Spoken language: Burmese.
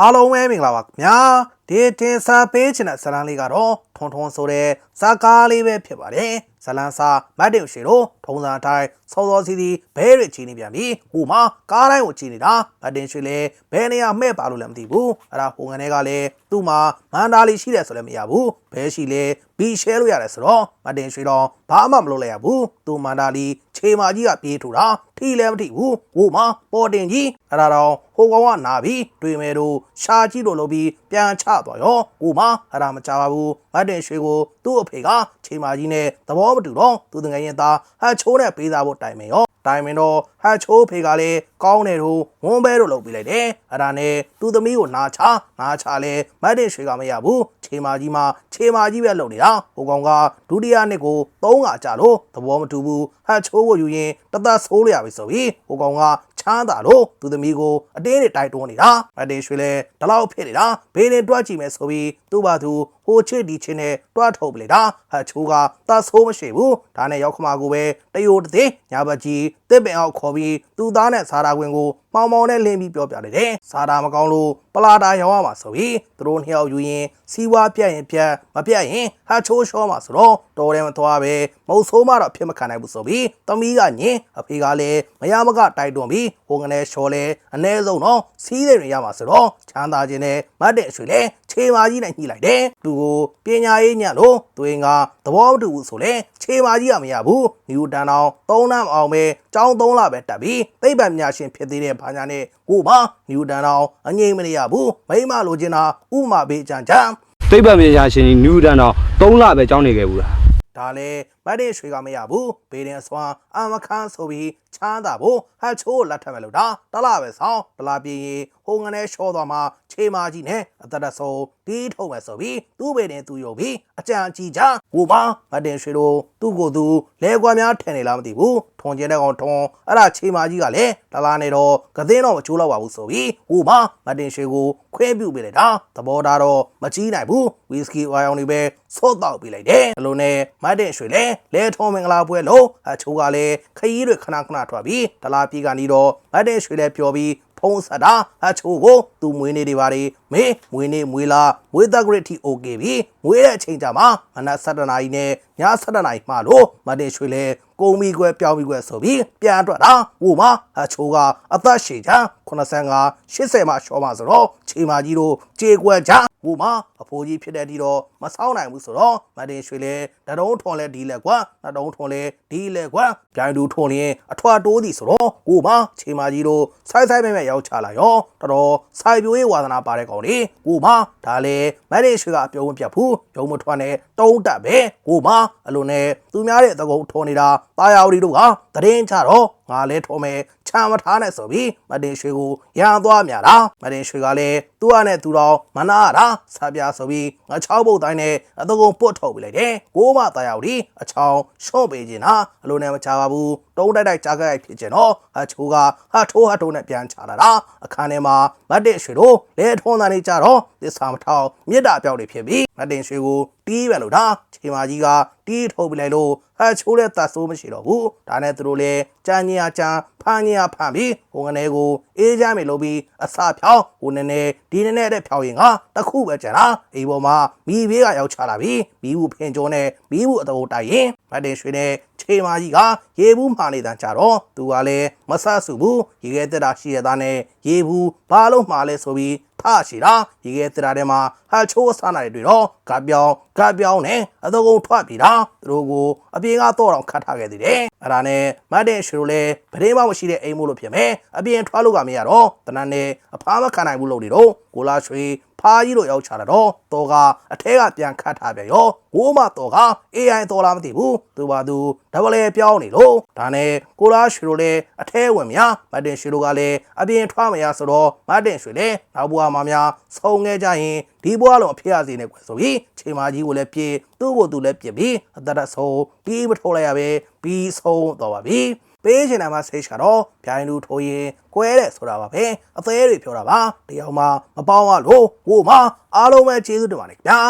အားလုံးပဲမင်္ဂလာပါခင်ဗျာဒီတင်စာပေးချင်တဲ့ဇာတ်လမ်းလေးကတော့ထွန်းထွန်းဆိုတဲ့ဇာတ်ကားလေးပဲဖြစ်ပါတယ် ဇာတ်လမ်းစာမတ်တင်ရှိတို့ထုံးစံအတိုင်းစောစောစီစီဘဲတွေချီနေပြန်ပြီဟိုမှာကားတိုင်းကိုချီနေတာမတ်တင်ရှိလေဘဲနေရမှဲ့ပါလို့လည်းမသိဘူးအဲ့ဒါဟိုငန်းတွေကလည်းသူ့မှာမန္တာလီရှိတယ်ဆိုလည်းမရဘူးဘဲရှိလေဘီရှဲလို့ရတယ်ဆိုတော့မတ်တင်ရှိတော့ဘာမှမလုပ်လိုက်ရဘူးသူ့မန္တာလီခြေမာကြီးကပြေးထူတာထိလည်းမထိဘူးဟိုမှာပေါ်တင်ကြီးအဲ့ဒါတော့ဟိုကောင်ကနာပြီးတွေ့မယ်တို့ရှာကြည့်လို့လုပ်ပြီးပြန်ချသွားရောဟိုမှာအဲ့ဒါမကြပါဘူးမတ်တင်ရွှေကိုသူ့အဖေကခြေမာကြီးနဲ့သဘောမတူတော့သူတငယ်ရင်သားဟတ်ချိုးနဲ့ပေးစားဖို့တိုင်မယ်ရောတိုင်မင်တော့ဟတ်ချိုးဖေကလည်းကောင်းတယ်တို့ဝန်းဘဲတို့လုပ်ပြီးလိုက်တယ်အဲ့ဒါနဲ့သူ့သမီးကိုနာချနာချလဲမတ်တင်ရွှေကမရဘူးခြေမာကြီးမှာခြေမာကြီးပဲလုပ်နေတာဟိုကောင်ကဒုတိယနှစ်ကိုသုံးကကြလို့သဘောမတူဘူးဟတ်ချိုးကိုယူရင်တသက်ဆိုးလို့ရပြီဆိုပြီးဟိုကောင်က ချမ်းသာလို့သူသမီးကိုအတင်းနဲ့တိုက်တွန်းနေတာမတ်တင်ရွှေလဲဒီလောက်ဖြစ်နေတာဘေးနဲ့တွက်ကြည့်မယ်ဆိုပြီးသူ့ဘာသူဟိုချစ်ဒီချင်းနဲ့တွားထုတ်ပလေတာဟတ်ချိုးကတတ်ဆိုးမရှိဘူးဒါနဲ့ရောက်ခမာကိုပဲတယိုတသိညာဘကြီးတစ်ပင်အောင်ခေါ်ပြီးသူ့သားနဲ့စားတာခွင်ကိုမောင်မောင်နဲ့လင်းပြီးပြောပြလိုက်တယ်စားတာမကောင်းလို့ ပလာတာရောက်ရမှာဆိုပြီးသူတို့နှစ်ယောက်ယူရင်စီးဝါပြတ်ရင်ပြတ်မပြတ်ရင်ဟတ်ချိုးရှောမှာဆိုတော့တော်တယ်မသွားပဲမဟုတ်ဆိုးမှတော့ဖြစ်မခံနိုင်ဘူးဆိုပြီးသမီးကညင်အဖေကလည်းမရမကတိုက်တွန်းပြီးဟိုငနဲ့ရှော်လဲအ ਨੇ ဆုံးတော့စီးတယ်တွေရမှာဆိုတော့ချမ်းသာခြင်းနဲ့မတ်တဲ့အရွှေလဲ ခြေမာကြီးနဲ့ညှိလိုက်တယ်သူကိုပညာရေးညံ့လို့သူင်ကသဘောမတူဘူးဆိုလဲခြေမာကြီးကမရဘူးနျူတန်အောင်သုံးနှမ်းအောင်ပဲចောင်းသုံးလပဲတက်ပြီးသိပ္ပံပညာရှင်ဖြစ်သေးတဲ့ဘာညာနဲ့ကိုပါနျူတန်အောင်အငြိမ့်မနေရဘူးမိမလိုချင်တာဥမာပေးကြံကြံသိပ္ပံပညာရှင်ကြီးနျူတန်တော့3လပဲကျောင်းနေခဲ့ဘူးလားဒါလည်း မတ်တဲ့ရွှေကမရဘူးဘေးရင်အစွမ်းအမခန်းဆိုပြီးချမ်းသာဖို့ဟတ်ချိုးလက်ထက်မဲ့လို့ဒါတလားပဲဆောင်တလားပြင်းရင်ဟိုငနဲ့ရှော့သွားမှခြေမာကြီးနဲ့အသက်တဆုံးတီးထုတ်မဲ့ဆိုပြီးသူ့ဘေးရင်သူ့ယုံပြီးအကြံကြီးကြဟိုပါမတ်တဲ့ရွှေတို့သူ့ကိုယ်သူလဲကွာများထင်နေလားမသိဘူးထွန်ကျင်းတဲ့ကောင်ထွန်အဲ့ဒါခြေမာကြီးကလည်းတလားနေတော့ကသင်းတော့မချိုးတော့ပါဘူးဆိုပြီးဟိုပါမတ်တင်ရွှေကိုခွဲပြုတ်ပေးလိုက်တာသဘောထားတော့မကြီးနိုင်ဘူးဝီစကီဝိုင်အောင်တွေပဲဆော့တော့ပေးလိုက်တယ်အလိုနဲ့မတ်တင်ရွှေလည်းလဲထုံးမင်္ဂလာပွဲလို့အချိုးကလည်းခရီးတွေခဏခဏထွက်ပြီးတလားပြေးကနေတော့မတ်တင်ရွှေလည်းပြောပြီးဖုံးဆက်တာအချိုးကိုသူမွေးနေတွေပါတွေမေးမွေးနေမွေးလား မွေးသားဂရိတ်ထိ OK ပြီမွေးတဲ့အချိန်ကြမှာမနက်7နာရီနဲ့ည7နာရီမှလို့မတင်ရွှေလဲကုန်ပြီးခွဲပြောင်းပြီးခွဲဆိုပြီးပြန်ထွက်တာဟိုမှာအချိုးကအသက်ရှည်ချ85 80မှရှော့မှဆိုတော့ချိန်မကြီးတို့ကြေကွက်ချဟိုမှာအဖိုးကြီးဖြစ်တဲ့ဒီတော့မဆောင်နိုင်ဘူးဆိုတော့မတင်ရွှေလဲတတုံးထွန်လဲဒီလက်ကွာနှတုံးထွန်လဲဒီလက်ကွာပြိုင်တူထွန်ရင်အထွာတိုးသည်ဆိုတော့ကိုမချိန်မကြီးတို့ဆိုင်းဆိုင်းမဲမဲရောက်ချလာရောတော်တော်စိုက်ပြိုးရေးဝါသနာပါတဲ့ကောင်လေကိုမဒါလည်းမတ်တင်ရွှေကအပြုံးမပြတ်ဘူးရုံမထွန်နဲ့တုံးတက်ပဲဟိုမှာအလိုနဲ့သူများတဲ့သကုံထွန်နေတာတာယာဝတီတို့ကတရင်ချတော့ငါလဲထုံးမယ် ချမ်းမထားနဲ့ဆိုပြီးမတင်ရွှေကိုရန်သွားမြတာမတင်ရွှေကလည်းသူ့အနဲ့သူတော်မနာရတာဆပြဆိုပြီးငါချောက်ပုတ်တိုင်းနဲ့အတကုံပုတ်ထုတ်ပြလိုက်တယ်ကိုမတာယာဝတီအချောင်းရှော့ပေးခြင်းဟာအလိုနဲ့မချပါဘူးတုံးတိုက်တိုက်ကြားကြိုက်ဖြစ်ခြင်းတော့အချိုးကဟာထိုးဟာထိုးနဲ့ပြန်ချလာတာအခန်းထဲမှာမတ်တင်ရွှေတို့လဲထုံးသားနေကြတော့သစ္စာမထောင်မြစ်တာပြောက်တွေဖြစ်ပြီးမတ်တင်ရွှေကို တီးပဲလို့ဒါချိန်မကြီးကတီးထုတ်ပြလိုက်လို့ဟဲချိုးတဲ့တတ်ဆိုးမရှိတော့ဘူးဒါနဲ့သူတို့လည်းကြမ်းကြီးအကြမ်းဖမ်းကြီးအဖမ်းပြီးဟိုငနေကိုအေးကြမယ်လို့ပြီးအစာဖြောင်းဟိုနည်းနည်းဒီနည်းနည်းတဲ့ဖြောင်းရင်ကတခုပဲကျန်တာအိမ်ပေါ်မှာမိဘေးကရောက်ချလာပြီးမိဘူးဖင်ကျုံးနဲ့မိဘူးအတကူတိုက်ရင်မတ်တင်ရွှေနဲ့ချိန်မကြီးကရေဘူးမှာနေတန်ကြတော့သူကလည်းမဆတ်စုဘူးရေခဲတက်တာရှိရသားနဲ့ရေဘူးဘာလို့မှာလဲဆိုပြီး ထရှိတာရေခဲတက်တာထဲမှာဟာချိုးစားနိုင်တွေတော့ကပြောင်းကပြောင်းနဲ့အတကုံထွက်ပြီးတာသူတို့ကိုအပြင်ကတော့တော့ခတ်ထားခဲ့သေးတယ်အဲ့ဒါနဲ့မတ်တဲ့ရွှေတို့လည်းဗရင်မမရှိတဲ့အိမ်မို့လို့ဖြစ်မယ်အပြင်ထွက်လို့ကမရတော့တနန်းနဲ့အဖားမခံနိုင်ဘူးလို့နေတော့ ကိုလာရွှေဖားကြီးတို့ရောက်ချလာတော့တော့ကအထဲကပြန်ခတ်ထားပြန်ရောဝိုးမတော့က AI တော်လားမသိဘူးသူပါသူဒဘလေပြောင်းနေလို့ဒါနဲ့ကိုလာရွှေတို့လည်းအထဲဝင်များမတ်တင်ရွှေတို့ကလည်းအပြင်ထွက်မရဆိုတော့မတ်တင်ရွှေလည်းနောက်ဘွားမှာများဆုံးခဲ့ကြရင်ဒီဘွားလုံးအဖေရစီနေကွယ်ဆိုပြီးချိန်မကြီးကိုလည်းပြေသူ့ကိုသူလည်းပြစ်ပြီးအသက်တဆုံးပြီးမထိုးလိုက်ရပဲပြီးဆုံးတော့ပါပြီ ပေးချင်တာမှဆိတ်ချတော့ပြိုင်လူထိုးရင်ကွဲတဲ့ဆိုတာပါပဲအသေးတွေပြောတာပါတယောက်မှမပေါင်းရလို့ဟိုမှာအားလုံးပဲကျေးဇူးတင်ပါတယ်ခင်ဗျာ